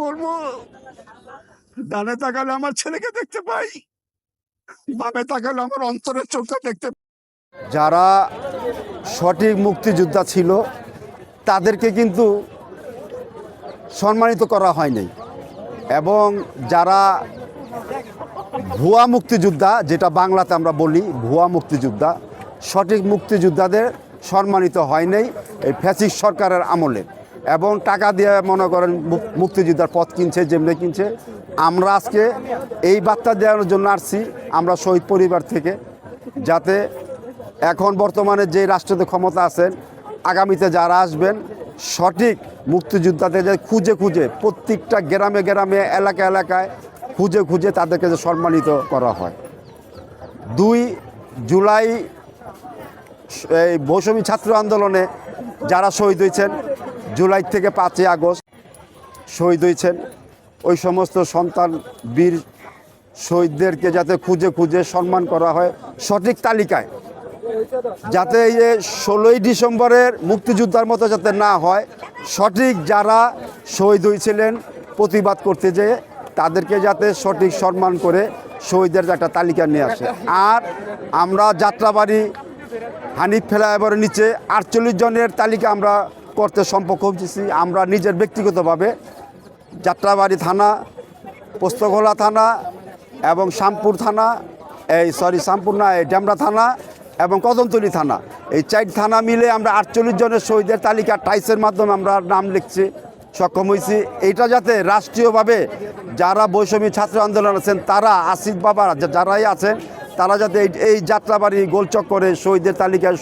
বলব? ডানে তাকালে আমার ছেলেকে দেখতে পাই। বামে তাকালে আমার অন্তরের চোখটা দেখতে যারা সঠিক মুক্তিযোদ্ধা ছিল, তাদেরকে কিন্তু সম্মানিত করা হয়নি এবং যারা ভুয়া মুক্তিযোদ্ধা, যেটা বাংলাতে আমরা বলি ভুয়া মুক্তিযোদ্ধা, সঠিক মুক্তিযোদ্ধাদের সম্মানিত হয় নাই এই ফ্যাসিস সরকারের আমলে। এবং টাকা দিয়ে মনে করেন মুক্তিযোদ্ধার পথ কিনছে, যেমনি কিনছে। আমরা আজকে এই বার্তা দেওয়ার জন্য আসছি, আমরা শহীদ পরিবার থেকে, যাতে এখন বর্তমানে যে রাষ্ট্রতে ক্ষমতা আছেন, আগামীতে যারা আসবেন, সঠিক মুক্তিযোদ্ধাদের যে খুঁজে খুঁজে, প্রত্যেকটা গ্রামে গ্রামে, এলাকা এলাকায় খুঁজে খুঁজে তাদেরকে যে সম্মানিত করা হয়। দুই জুলাই, এই মৌসুমী ছাত্র আন্দোলনে যারা শহীদ হয়েছেন জুলাই থেকে পাঁচই আগস্ট শহীদ হয়েছেন। ওই সমস্ত সন্তান, বীর শহীদদেরকে যাতে খুঁজে খুঁজে সম্মান করা হয় সঠিক তালিকায়। যাতে এই যে ষোলোই ডিসেম্বরের মুক্তিযোদ্ধার মতো যাতে না হয়, সঠিক যারা শহীদ হয়েছিলেন প্রতিবাদ করতে যেয়ে তাদেরকে যাতে সঠিক সম্মান করে শহীদের একটা তালিকা নিয়ে আসে। আর আমরা যাত্রাবাড়ি হানিফ ফ্লাইওভারের নিচে আটচল্লিশ জনের তালিকা আমরা করতে সম্পর্ক হচ্ছি আমরা নিজের ব্যক্তিগতভাবে যাত্রাবাড়ি থানা পোস্তগোলা থানা এবং শামপুর থানা, এই সরি শামপুর না, এই ডেমরা থানা এবং কদমতলী থানা। এই চার থানা মিলে আমরা আটচল্লিশ জনের শহীদের তালিকা টাইসের মাধ্যমে আমরা নাম লিখছি, সক্ষম হয়েছি এইটা যাতে রাষ্ট্রীয়ভাবে যারা বৈষম্য ছাত্র আন্দোলন আছেন, তারা আসিফ বাবা যারাই আছেন তারা যাতে এই যাত্রাবাড়ি গোলচক্করে শহীদের তালিকায়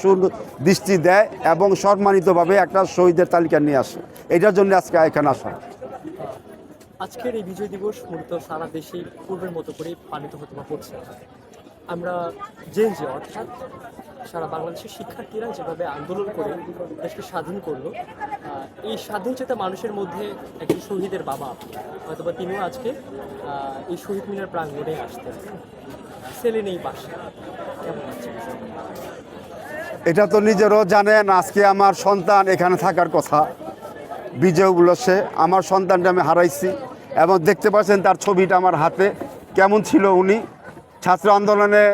দৃষ্টি দেয় এবং সম্মানিতভাবে একটা শহীদের তালিকা নিয়ে আসে। এটার জন্য আজকে এখানে আসা। আজকের এই বিজয় দিবস মূলত সারা দেশে পূর্বের মতো করেই পালিত হতে হচ্ছে আমরা যে অর্থাৎ সারা বাংলাদেশের শিক্ষার্থীরা যেভাবে আন্দোলন করে দেশকে স্বাধীন করল এই স্বাধীন চেতা মানুষের মধ্যে একজন শহীদের বাবা, হয়তোবা তিনিও আজকে এই শহীদ মিনার প্রাঙ্গণে আসতেন। ছেলে নেই এটা তো নিজেরও জানেন, আজকে আমার সন্তান এখানে থাকার কথা। বিজয় উল্লাসে আমার সন্তানটা আমি হারাইছি এবং দেখতে পাচ্ছেন তার ছবিটা আমার হাতে। কেমন ছিল উনি? ছাত্র আন্দোলনে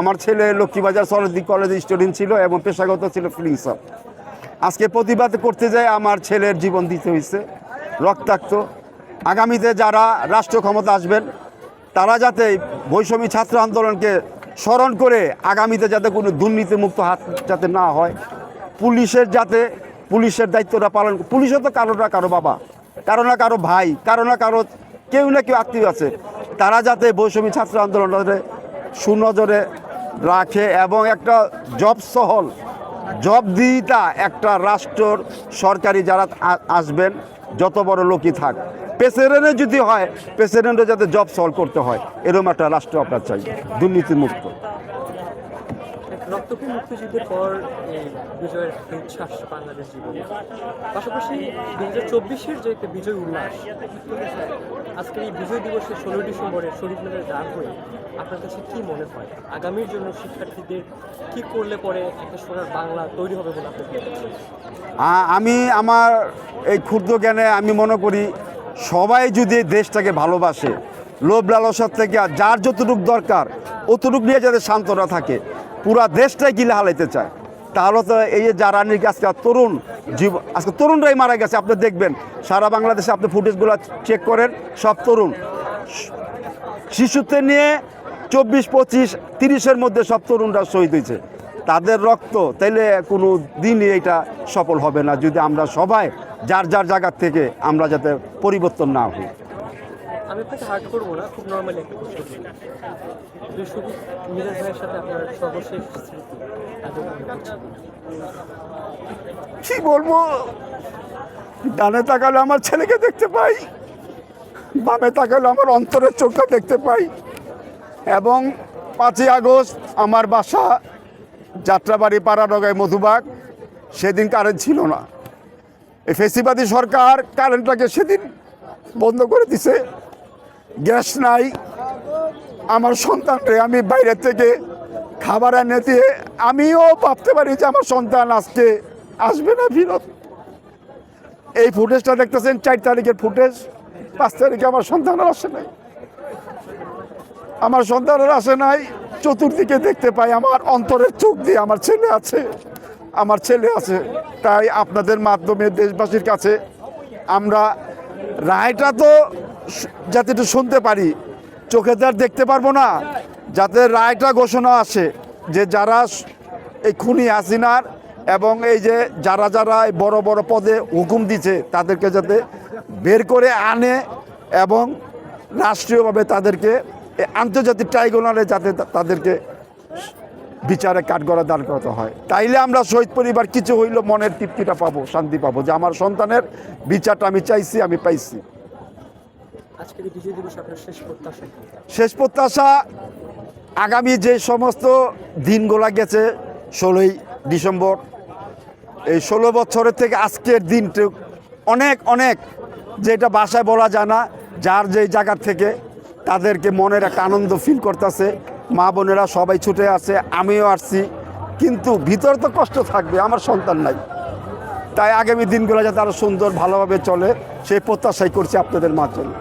আমার ছেলে লক্ষ্মীবাজার সরদি কলেজে স্টুডেন্ট ছিল এবং পেশাগত ছিল ফিলিংস আজকে প্রতিবাদ করতে যায় আমার ছেলের জীবন দিতে হয়েছে, রক্তাক্ত। আগামীতে যারা রাষ্ট্র ক্ষমতা আসবেন তারা যাতে বৈষম্য ছাত্র আন্দোলনকে স্মরণ করে আগামীতে যাতে কোনো দুর্নীতিমুক্ত হাত যাতে না হয়, পুলিশের যাতে, পুলিশের দায়িত্বটা পালন পুলিশও তো কারও না কারও বাবা, কারও না কারও ভাই, কারও না কারও কেউ না কেউ আত্মীয় আছে। তারা যাতে বৈষম্য ছাত্র আন্দোলনটাতে সুনজরে রাখে এবং একটা জব সহল, জব একটা রাষ্ট্রর সরকারি যারা আসবেন, যত বড় লোকই থাক। প্রেসিডেন্টে যদি হয় প্রেসিডেন্টও যাতে জব সলভ করতে হয় এরকম একটা রাষ্ট্র আপনার চাই দুর্নীতিমুক্ত। মুক্তিযুদ্ধের পর বিজয়ের উচ্ছ্বাস বাংলাদেশ জীবনে। পাশাপাশি দু হাজার চব্বিশের যে একটা বিজয় উল্লাস আজকের এই বিজয় দিবসের ষোলোই ডিসেম্বরের শহীদ মিনারে দাঁড় হয়ে আপনার কাছে কি মনে হয়? আগামীর জন্য শিক্ষার্থীদের কি করলে পরে একটা সোনার বাংলা তৈরি হবে বলে আপনি করছেন? আ- আমি আমার এই ক্ষুদ্র জ্ঞানে আমি মনে করি সবাই যদি এই দেশটাকে ভালোবাসে, লোভ লালসার থেকে আর যার যতটুকু দরকার, অতটুকু নিয়ে যাতে শান্তরা থাকে, পুরা দেশটাই গিলে হালাইতে চায়। তাহলে তো এই যে যারা নাকি আজকে তরুণ জীব, আজকে তরুণরাই মারা গেছে, আপনি দেখবেন, সারা বাংলাদেশে আপনি ফুটেজগুলো চেক করেন, সব তরুণ। শিশুতে নিয়ে চব্বিশ, পঁচিশ, তিরিশের মধ্যে সব তরুণরা শহীদ হয়েছে। তাদের রক্ত তাইলে কোনো দিনই এটা সফল হবে না। যদি আমরা সবাই যার যার জায়গার থেকে আমরা যাতে পরিবর্তন না হই। আমি আপনাকে হার্ট করব না খুব নর্মালি একটা প্রশ্ন করি যে মিরাজ ভাইয়ের সাথে আপনার সর্বশেষ স্মৃতি আজও পড়ছে। কি বলব? ডানে তাকালে আমার ছেলেকে দেখতে পাই বামে তাকালে আমার অন্তরের চোখটা দেখতে পাই। এবং পাঁচই আগস্ট আমার বাসা যাত্রাবাড়ি পাড়াডগায় মধুবাগ, সেদিন কারেন্ট ছিল না। এই ফেসিবাদী সরকার কারেন্টটাকে সেদিন বন্ধ করে দিছে। গ্যাস নাই। আমার সন্তানকে আমি বাইরে থেকে খাবার এনে দিয়ে আমিও ভাবতে পারি যে আমার সন্তান আজকে আসবে না ফিরত। এই ফুটেজটা দেখতেছেন, চার তারিখের ফুটেজ পাঁচ তারিখে আমার সন্তানের আসে নাই। আমার সন্তানের আসে নাই। চতুর্দিকে দেখতে পাই, আমার অন্তরের চোখ দিয়ে আমার ছেলে আছে, আমার ছেলে আছে। তাই আপনাদের মাধ্যমে দেশবাসীর কাছে আমরা রায়টা তো যাতে একটু শুনতে পারি, চোখে তো আর দেখতে পারব না, যাতে রায়টা ঘোষণা আসে যে যারা এই খুনি হাসিনার এবং এই যে যারা যারা বড় বড় পদে হুকুম দিছে, তাদেরকে যাতে বের করে আনে এবং রাষ্ট্রীয়ভাবে তাদেরকে আন্তর্জাতিক ট্রাইব্যুনালে যাতে তাদেরকে বিচারে কাঠগড়া দাঁড় করাতে হয় তাইলে আমরা শহীদ পরিবার কিছু হইল মনের তৃপ্তিটা পাবো শান্তি পাবো যে আমার সন্তানের বিচারটা আমি চাইছি আমি পাইছি? শেষ প্রত্যাশা আগামী যে সমস্ত দিনগুলা গেছে ষোলোই ডিসেম্বর এই ষোলো বছরের থেকে আজকের দিনটা অনেক অনেক যেটা বাসায় বলা যায় না যার যেই জায়গার থেকে তাদেরকে মনের একটা আনন্দ ফিল করতেছে। মা বোনেরা সবাই ছুটে আছে আমিও আসছি। কিন্তু ভিতর তো কষ্ট থাকবে, আমার সন্তান নাই। তাই আগামী দিনগুলো যাতে আরও সুন্দর, ভালোভাবে চলে, সেই প্রত্যাশাই করছি আপনাদের মাধ্যমে